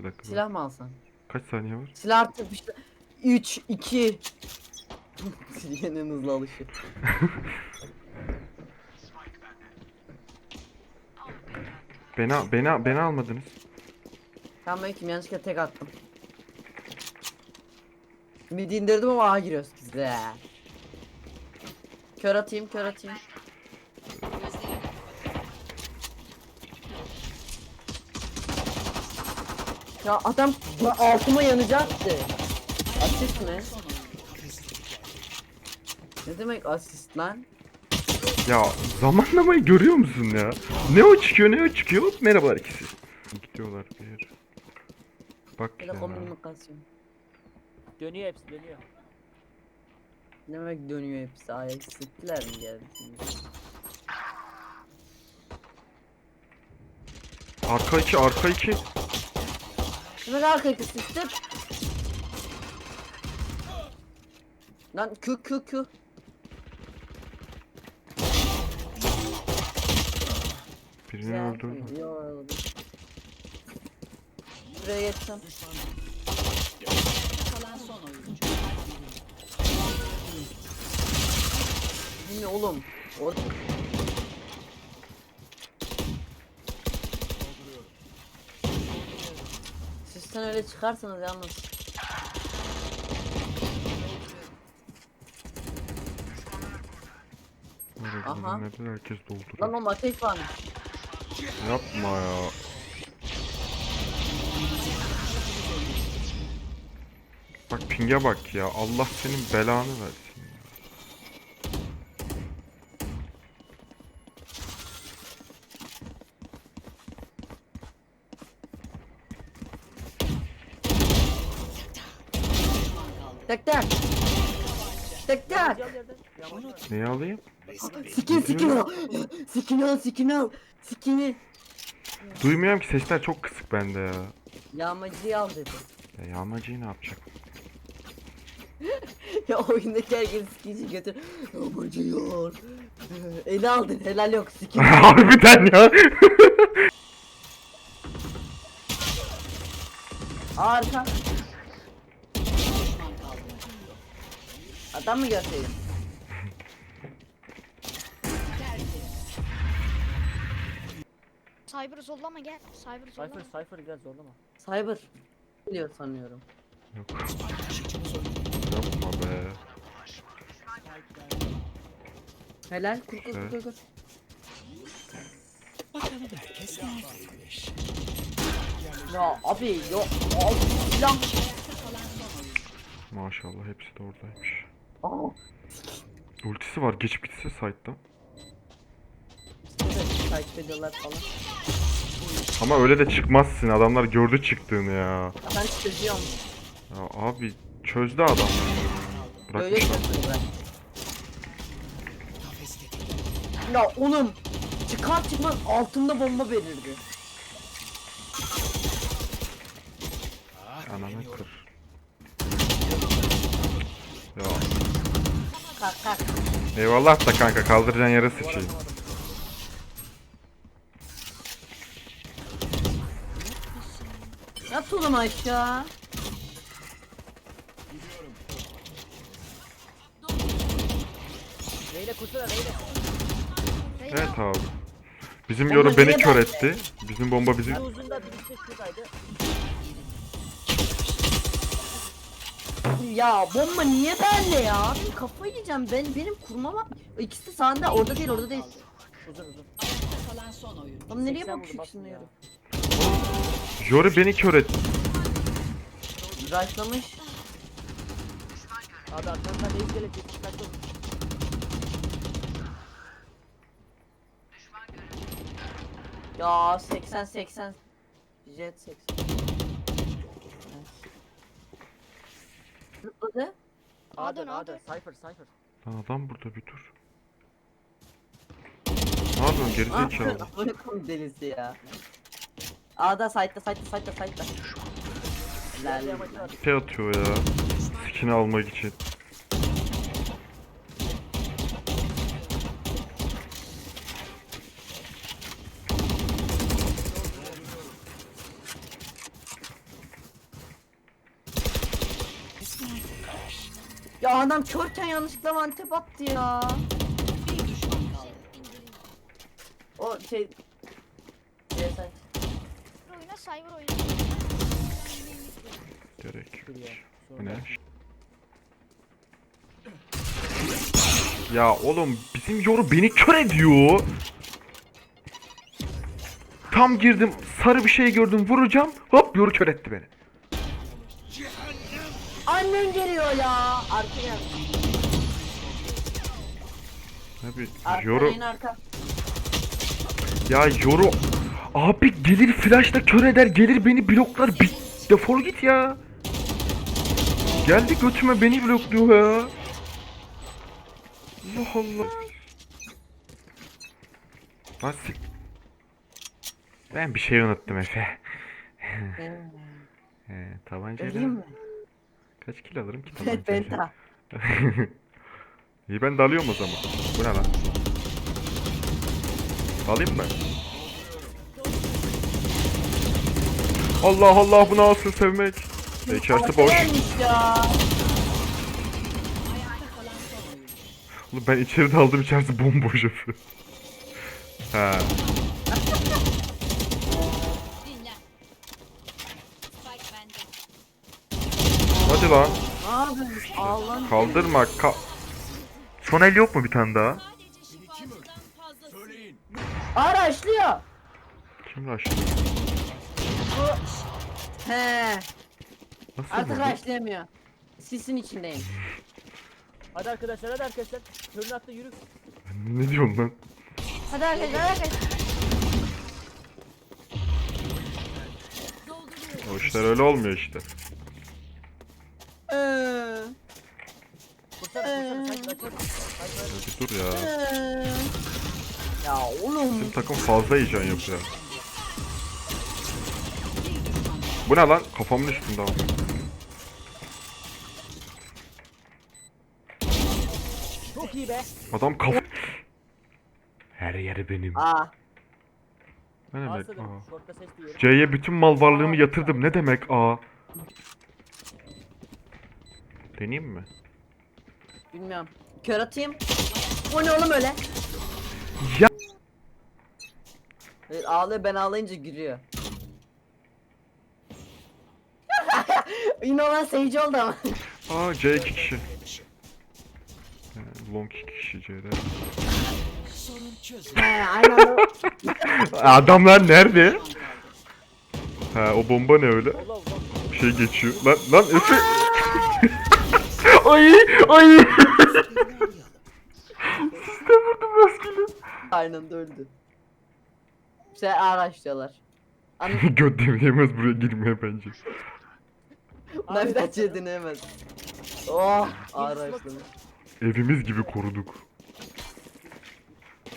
Bir dakika. Silah mı alsan? Kaç saniye var? Silah artık işte 3 2 Silahın en hızlı alışı. Beni, beni, beni almadınız. Tamam ben kim yanlışlıkla tek attım. Midi indirdim ama A giriyoruz güzel. Kör atayım kör atayım. Ya adam la altıma yanacaktı. Asist mi? Ne demek asist lan? Ya zamanlamayı görüyor musun ya? Ne o çıkıyor ne o çıkıyor. Hop, Merhabalar ikisi. Gidiyorlar bir yere. Bak ya. Telekomünikasyon. Dönüyor hepsi dönüyor. Ne demek dönüyor hepsi ayak hissettiler mi geldi şimdi? Arka iki arka iki. Ne demek arka ikisi işte? Lan kü kü kü. Birini Güzel. öldürdüm. Yo. Buraya geçsem. Kalan son oyuncu. Bu ne oğlum? O... Sizden öyle çıkarsanız yalnız. Nereye Aha. gidiyor? Neden herkes Lan dolduruyor? o ateş varmış. Yapma ya. Bak pinge bak ya. Allah senin belanı versin. Tek tek. Tek tek. Gel yerden. Yavaş yavaş. Neyi alayım? Sikin sikin al. Sikin al sikin al. Sikini. Duymuyorum ki sesler çok kısık bende ya. Yağmacıyı al dedi. Ya yağmacıyı ne yapacak? ya oyundaki herkes sikici götür. Yağmacıyı al. Eli aldın helal yok sikin. Harbiden ya. Arka. Düşman kaldı. Adam mı göstereyim? Cyber zorlama gel. Cyber zorlama. Cypher Cypher gel zorlama. Cyber. Biliyor sanıyorum. Yok. Yapma be. Helal kur kur kur kur. Ya abi yok abi silah. Maşallah hepsi de oradaymış. Aa. Ultisi var geçip gitse site'dan. Evet, takip ediyorlar falan. Ama öyle de çıkmazsın adamlar gördü çıktığını ya. Ben çözüyorum. Ya abi çözdü adam. Böyle çözüyorum ben. Ya oğlum çıkar çıkmaz altında bomba belirdi. Ananı kır. Ya Kalk kalk. eyvallah da kanka kaldıracağın yere sıçayım. Yat oğlum aşağı. Reyle kursana Reyle. Evet abi. Bizim Bomba yoru beni kör etti. Bizim bomba bizi... Bir uzunda birisi de şuradaydı. Ya bomba niye bende ya? Ben kafayı yiyeceğim. Ben benim kurmama ikisi de sağında orada değil orada değil. Uzun uzun. Kalan son oyuncu. Oğlum nereye 80 vurdu, bakıyorsun bakın ya. ya? Yoru beni kör etti. Rushlamış. Abi arkandan reis gelecek. Dikkatli olun. Ya 80 80 Jet 80. Zıpladı. A dön A dön. Cypher Cypher. Lan adam burada bir dur. Ne yapıyorsun gerizekalı? Ah, Bu ne komik delisi ya. A'da site'da site'da site'da site'da. Var. Şey atıyor ya. Skin almak için. Adam körken yanlışlıkla mantep attı ya. Bir düşman kaldı. O şey... Sen... Oyuna cyber oyunu. Gerek yok. Bu ne? Ya oğlum bizim yoru beni kör ediyor. Tam girdim sarı bir şey gördüm vuracağım hop yoru kör etti beni. Annen geliyor ya. Arka gel. Abi Arka yoru arka. ya yoru abi gelir flashla kör eder gelir beni bloklar bir defol git ya. Geldi götüme beni blokluyor ya. Allah Allah. Nasıl? Ben bir şey unuttum Efe. He, tabancayla Öleyim mi? Kaç kilo alırım ki Evet tabancayla? Penta. İyi ben dalıyorum o zaman. Bu ne lan? Dalayım mı? Allah Allah bu nasıl sevmek? E, içerisi boş. Oğlum ben içeri daldım içerisi bomboş. Ha. Hadi lan. Ne yapıyorsun? Allah'ın Kaldırma. Ka Son el yok mu bir tane daha? Araçlıyor. Kim rush? Bu... He. Nasıl Artık araçlayamıyor. Sisin içindeyim. Hadi arkadaşlar hadi arkadaşlar. Körünü attı yürü. Ne diyorsun lan? Hadi arkadaşlar hadi arkadaşlar. O işler öyle olmuyor işte. Ee, kursana sanki kaçar. Hayır hayır. Hadi dur ya. ee. Ya oğlum. Bizim takım fazla heyecan yapıyor. Bu ne lan? Kafamın üstünde abi. Çok iyi be. Adam kafa... Her yeri benim. Aa. Ne demek aa? Şortta ses duyuyorum. C'ye bütün mal varlığımı yatırdım. Ne demek aa? Deneyeyim mi? Bilmiyorum. Kör atayım. O ne oğlum öyle? Ya- Evet, ağlıyor ben ağlayınca gülüyor. Yine olan seyirci oldu ama. Aa C iki kişi. Ee, Long iki kişi C'de. He aynen o. Adamlar nerede? Ha o bomba ne öyle? Bir şey geçiyor. Lan lan Efe. Ay ay. Siz de vurdum rastgele. Aynen öldü. Araçlıyorlar. An Göt demeyemez buraya girmeye bence. Daha şey dinleyemez. Oh araçlamış. Evimiz gibi koruduk.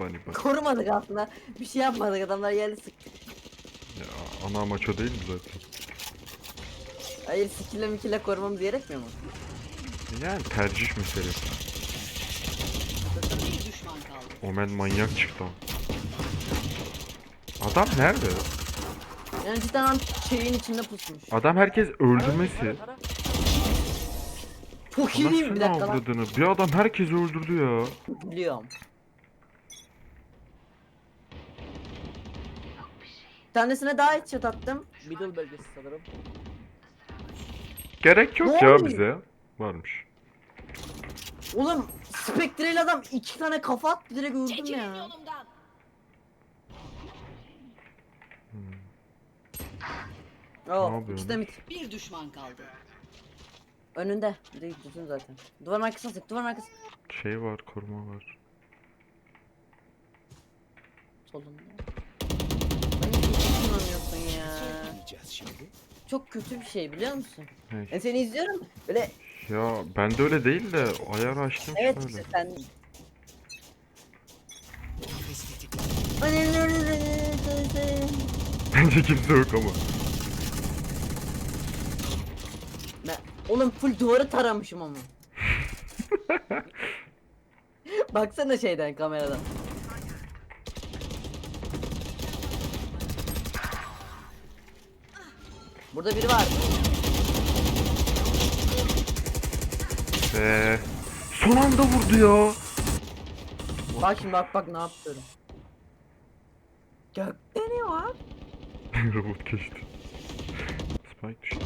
Bani bak. Korumadık aslında. Bir şey yapmadık adamlar geldi sık. Ya ana amaç o değil mi zaten? Hayır skille mikille korumamız gerekmiyor mu? Yani tercih meselesi. Bir düşman kaldı. Omen manyak çıktı. Adam nerede? Yani cidden adam şeyin içinde pusmuş. Adam herkes öldürmesi. Mi? Bir Nasıl dakika lan. avradını? Bir adam herkesi öldürdü ya. Biliyorum. Bir tanesine daha headshot attım. Middle bölgesi sanırım. Gerek yok Ne ya oluyor? bize. Varmış. Oğlum Spectre'li adam iki tane kafa attı direkt öldüm Çekilin ya. yolumdan. Ne Oh yapıyorsun? ikisi de mid. Bir düşman kaldı. Önünde. Direkt tutun zaten. Duvarın arkasına sık duvarın arkası. Şey var, koruma var. Solunda. Ben hiç kullanıyorsun ya. Çok kötü bir şey biliyor musun? Ne? Ben seni izliyorum. Böyle Ya ben de öyle değil de ayar açtım evet şöyle. işte sen. Bence kimse yok ama. Ben, oğlum full duvarı taramışım ama. Baksana şeyden kameradan. Burada biri var. Be. Son anda vurdu ya. Bak şimdi bak bak ne yapıyorum. Gökte ne var? Robot geçti. Spike düştü.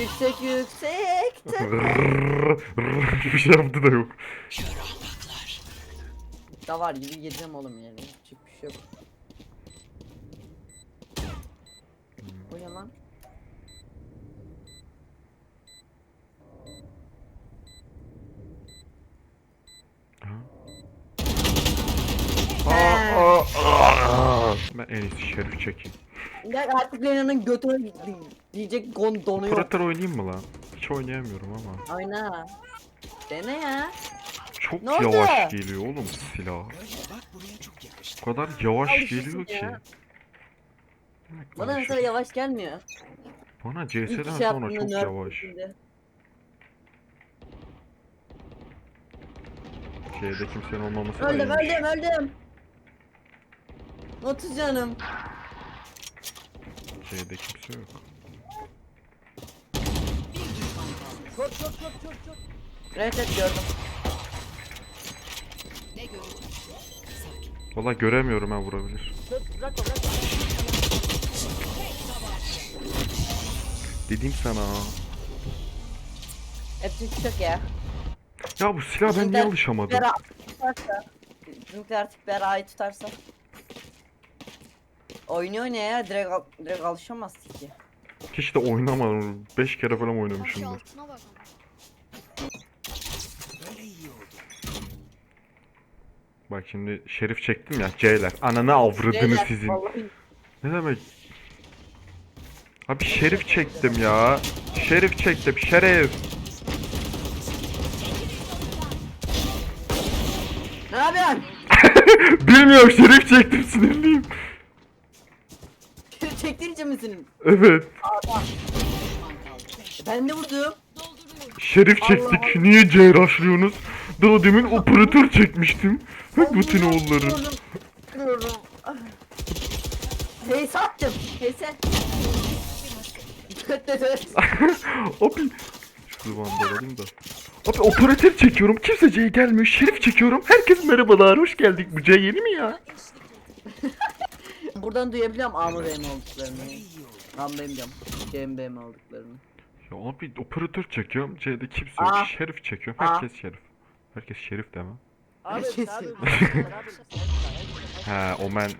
Yüksek yüksek. Rrrr gibi şey yaptı da yok. Da var gibi gireceğim oğlum yani. Çık bir şey yok. O ne lan? Aa, aa, aa. Ben en iyisi şerif çekeyim. Ya artık Lena'nın götüne gitti. Diyecek gon donuyor. Operatör oynayayım mı lan? Hiç oynayamıyorum ama. Oyna. Dene ya. Çok Ne oldu? yavaş geliyor oğlum silah. O kadar yavaş Alışırsın geliyor ki. ya. Demek Bana mesela yavaş gelmiyor. Bana İlk CS'den şey sonra çok nerf yavaş. C'de kimsenin olmaması da Öldüm iyiymiş. öldüm öldüm. 30 canım. C'de kimse yok. Bir düşman Çok çok çok çok çok. Evet evet gördüm. Ne? Sakin. Valla göremiyorum ha vurabilir. Çok bırakma bırakma. Dedim sana. Hepsi çıkacak ya. Ya bu silah ben niye alışamadım? Bera tutarsa. Bizimkiler artık Bera'yı tutarsa. Oynuyor ne ya? Direkt, al- direkt alışamazsın ki. Hiç de oynamadım. 5 kere falan oynamışımdır. altına bak Bak şimdi şerif çektim ya C'ler. Ananı avradını Beyler, sizin. vallahi Ne demek? Abi şerif çektim ya. Şerif çektim. Şerif. Ne yapıyorsun? Bilmiyorum şerif çektim sinirliyim. Çektirince misin? Evet. Ben de vurdum. Şerif çektik. Niye C rushlıyorsunuz? Daha demin operatör çekmiştim. Bütün oğulları. Sattım. Heyse. Dikkat et. Abi. Şu bandal alayım da. Abi operatör çekiyorum. Kimse C'ye gelmiyor. Şerif çekiyorum. Herkes merhabalar. Hoş geldik. Bu C yeni mi ya? Buradan duyabiliyorum A mı B mi olduklarını. A mı B mi diyorum. C mi B mi olduklarını. Ya abi operatör çekiyorum. C'de kimse yok. Aa. Şerif çekiyorum. Herkes şerif. Herkes şerif deme. Abi Kesin. abi. abi. Ha Omen.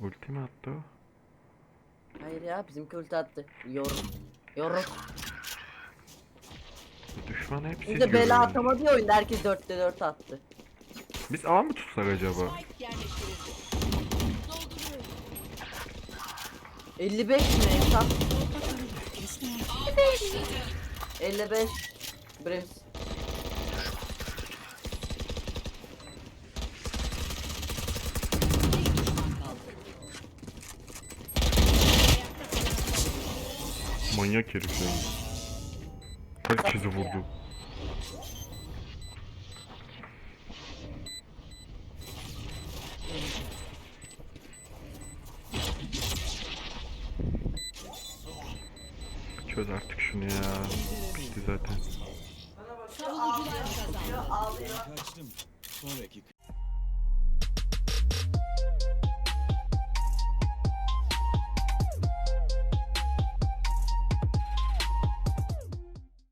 Ulti mi attı o? Hayır ya bizimki ulti attı. Yorum. Yorum. Bu Düşman hepsi Bize bela görüyor. atamadı ya oyunda herkes 4'te 4 attı. Biz A mı tutsak acaba? Spike yerleştirildi. 55 mi hesap? 55 Brems. Manyak herif ya. Herkesi vurdu. Çöz artık şunu ya. Bitti zaten. Savunucular kazandı. Kaçtım. Sonraki